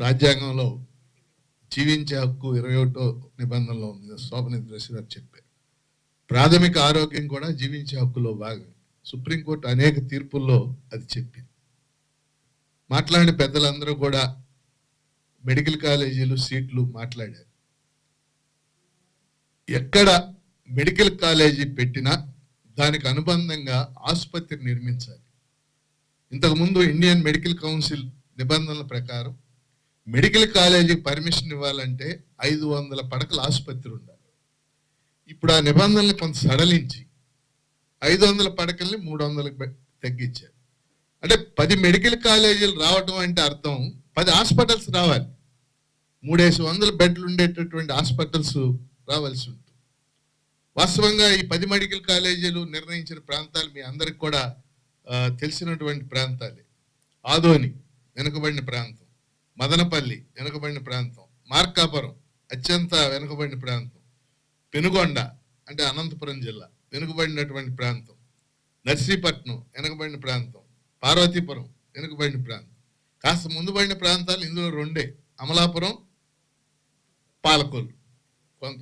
రాజ్యాంగంలో జీవించే హక్కు ఇరవై ఒకటో నిబంధనలో ఉంది. శోభనిధి ఋషి గారు చెప్పారు. ప్రాథమిక ఆరోగ్యం కూడా జీవించే హక్కులో భాగం. సుప్రీంకోర్టు అనేక తీర్పుల్లో అది చెప్పింది. మాట్లాడిన పెద్దలందరూ కూడా మెడికల్ కాలేజీలు సీట్లు మాట్లాడారు. ఎక్కడ మెడికల్ కాలేజీ పెట్టినా దానికి అనుబంధంగా ఆసుపత్రి నిర్మించాలి. ఇంతకుముందు ఇండియన్ మెడికల్ కౌన్సిల్ నిబంధనల ప్రకారం మెడికల్ కాలేజీకి పర్మిషన్ ఇవ్వాలంటే ఐదు వందల పడకల ఆసుపత్రి ఉండాలి. ఇప్పుడు ఆ నిబంధనలు కొంత సడలించి ఐదు వందల పడకల్ని మూడు వందలకు తగ్గించారు. అంటే పది మెడికల్ కాలేజీలు రావటం అంటే అర్థం పది హాస్పిటల్స్ రావాలి. మూడేసి వందల బెడ్లు ఉండేటటువంటి హాస్పిటల్స్ రావాల్సి ఉంటుంది. వాస్తవంగా ఈ పది మెడికల్ కాలేజీలు నిర్ణయించిన ప్రాంతాలు మీ అందరికి కూడా తెలిసినటువంటి ప్రాంతాలే. ఆదోని వెనుకబడిన ప్రాంతం. మదనపల్లి వెనుకబడిన ప్రాంతం మార్కాపురం అత్యంత వెనుకబడిన ప్రాంతం పెనుగొండ అంటే అనంతపురం జిల్లా వెనుకబడినటువంటి ప్రాంతం నర్సీపట్నం వెనుకబడిన ప్రాంతం పార్వతీపురం వెనుకబడిన ప్రాంతం. కాస్త ముందుబడిన ప్రాంతాలు ఇందులో రెండే అమలాపురం పాలకొల్లు. కొంత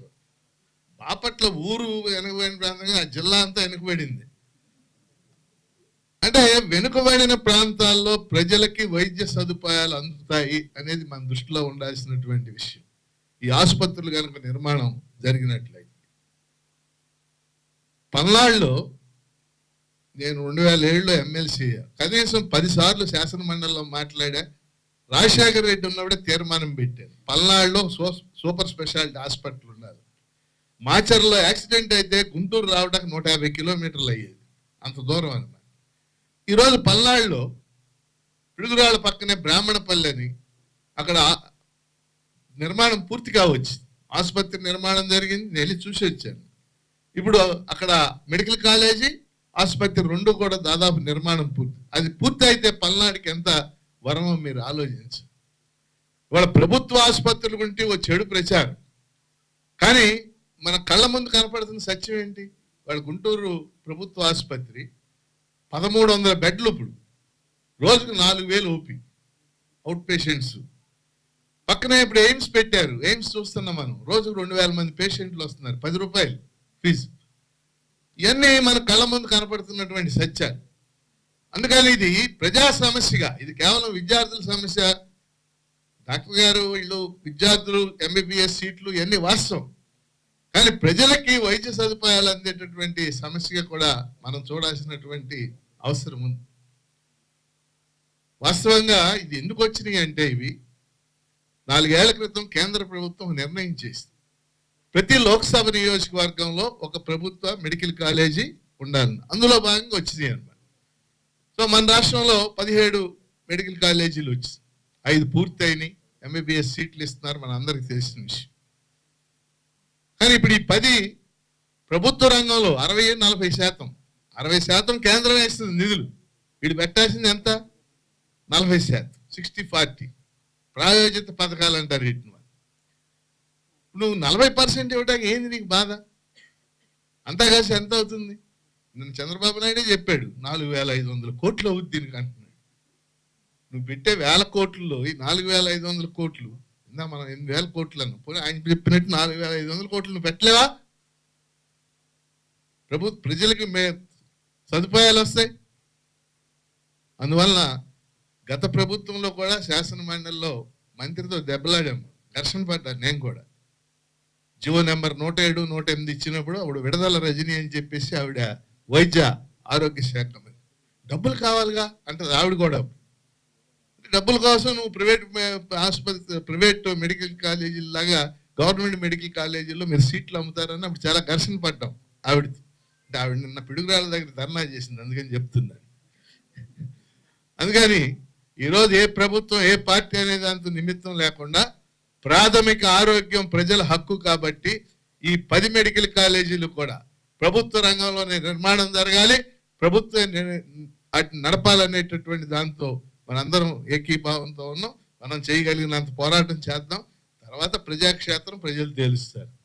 బాపట్ల ఊరు వెనుకబడిన ప్రాంతంగా ఆ జిల్లా అంతా వెనుకబడింది. అంటే వెనుకబడిన ప్రాంతాల్లో ప్రజలకి వైద్య సదుపాయాలు అందుతాయి అనేది మన దృష్టిలో ఉండాల్సినటువంటి విషయం. ఈ ఆసుపత్రులు కనుక నిర్మాణం జరిగినట్లయితే. పల్నాడులో నేను రెండు వేల ఏడులో ఎమ్మెల్సీ కనీసం పదిసార్లు శాసనమండలిలో శాసన మాట్లాడా. రాజశేఖర రెడ్డి ఉన్నప్పుడే తీర్మానం పెట్టాను. పల్నాడులో సూపర్ స్పెషాలిటీ హాస్పిటల్ ఉండాలి. మాచర్లో యాక్సిడెంట్ అయితే గుంటూరు రావడానికి నూట యాభై కిలోమీటర్లు అయ్యేది. అంత దూరం అనమాట ఈరోజు పల్నాడులో పిడుగురాళ్ళ పక్కనే బ్రాహ్మణపల్లి అని అక్కడ నిర్మాణం పూర్తి కావచ్చు. ఆసుపత్రి నిర్మాణం జరిగింది. నేను వెళ్ళి చూసి వచ్చాను. ఇప్పుడు అక్కడ మెడికల్ కాలేజీ ఆసుపత్రి రెండు కూడా దాదాపు నిర్మాణం పూర్తి. అది పూర్తి అయితే పల్నాడుకి ఎంత వరమో మీరు ఆలోచించు ఇవాళ ప్రభుత్వ ఆసుపత్రులు గురించి ఓ చెడు ప్రచారం. కానీ మన కళ్ళ ముందు కనపడుతున్న సత్యం ఏంటి? వాళ్ళ గుంటూరు ప్రభుత్వ ఆసుపత్రి పదమూడు వందల బెడ్లు ఇప్పుడు. రోజుకు నాలుగు వేలు ఓపి. Out patients. పక్కనే ఇప్పుడు ఎయిమ్స్ పెట్టారు. ఎయిమ్స్ చూస్తున్నాం మనం. రోజుకు రెండు వేల మంది పేషెంట్లు వస్తున్నారు. పది రూపాయలు ఫీజు. ఇవన్నీ మన కళ్ళ ముందు కనపడుతున్నటువంటి సత్యాలు. అందుకని ఇది ప్రజా సమస్యగా. ఇది కేవలం విద్యార్థుల సమస్య. డాక్టర్ గారు వీళ్ళు విద్యార్థులు ఎంబీబీఎస్ సీట్లు ఇవన్నీ వాస్తవం. కానీ ప్రజలకి వైద్య సదుపాయాలు అందేటటువంటి సమస్యగా కూడా మనం చూడాల్సినటువంటి అవసరం ఉంది. వాస్తవంగా ఇది ఎందుకు వచ్చినాయి అంటే ఇవి? నాలుగేళ్ళ క్రితం కేంద్ర ప్రభుత్వం నిర్ణయం చేసింది. ప్రతి లోక్సభ నియోజకవర్గంలో ఒక ప్రభుత్వ మెడికల్ కాలేజీ ఉండాలని అందులో భాగంగా వచ్చినాయి అనమాట సో మన రాష్ట్రంలో పదిహేడు మెడికల్ కాలేజీలు వచ్చి ఐదు పూర్తయినాయి. ఎంబీబీఎస్ సీట్లు ఇస్తున్నారు. మన అందరికి తెలిసిన విషయం. కానీ ఇప్పుడు ఈ పది ప్రభుత్వ రంగంలో అరవై నలభై శాతం. అరవై శాతం కేంద్రం వేస్తుంది నిధులు. వీడు పెట్టాల్సింది ఎంత? నలభై శాతం. Sixty forty. ప్రాయోజిత పథకాలు అంటారు వీటిని నువ్వు నలభై పర్సెంట్ ఇవ్వడానికి ఏంది నీకు బాధ? అంతా కలిసి ఎంత అవుతుంది? నేను చంద్రబాబు నాయుడే చెప్పాడు నాలుగు వేల ఐదు వందల కోట్లు అవుద్ది దీనికి అంటున్నాడు. నువ్వు పెట్టే వేల కోట్లలో ఈ నాలుగు వేల ఐదు వందల కోట్లు ఇందా మనం ఎనిమిది వేల కోట్లను. పోనీ ఆయన చెప్పినట్టు నాలుగు వేల ఐదు వందల కోట్లు పెట్టలేవా? ప్రభు ప్రజలకి మే సదుపాయాలు వస్తాయి. అందువలన గత ప్రభుత్వంలో కూడా శాసన మండలిలో మంత్రితో దెబ్బలాడాము. ఘర్షణ పడ్డాను నేను కూడా. జివో నెంబర్ నూట ఏడు నూట ఎనిమిది ఇచ్చినప్పుడు ఆవిడ విడుదల రజని అని చెప్పేసి ఆవిడ వైద్య ఆరోగ్య శాఖ డబ్బులు కావాలిగా అంటది ఆవిడ కూడా. డబ్బుల కోసం నువ్వు ప్రైవేట్ ఆసుపత్రి ప్రైవేట్ మెడికల్ కాలేజీల లాగా గవర్నమెంట్ మెడికల్ కాలేజీల్లో మీరు సీట్లు అమ్ముతారని అప్పుడు చాలా ఘర్షణ పడ్డాం ఆవిడ. అంటే ఆవిడ నిన్న పిడుగురాళ్ళ దగ్గర ధర్నా చేసింది అందుకని చెప్తున్నాను. అందుకని ఈరోజు ఏ ప్రభుత్వం ఏ పార్టీ అనే దాంతో నిమిత్తం లేకుండా ప్రాథమిక ఆరోగ్యం ప్రజల హక్కు కాబట్టి ఈ పది మెడికల్ కాలేజీలు కూడా ప్రభుత్వ రంగంలోనే నిర్మాణం జరగాలి ప్రభుత్వం అటు నడపాలనేటటువంటి దాంతో మనందరం ఏకీభావంతో ఉన్నాం. మనం చేయగలిగినంత పోరాటం చేద్దాం. తర్వాత ప్రజాక్షేత్రం ప్రజలు తేలుస్తారు.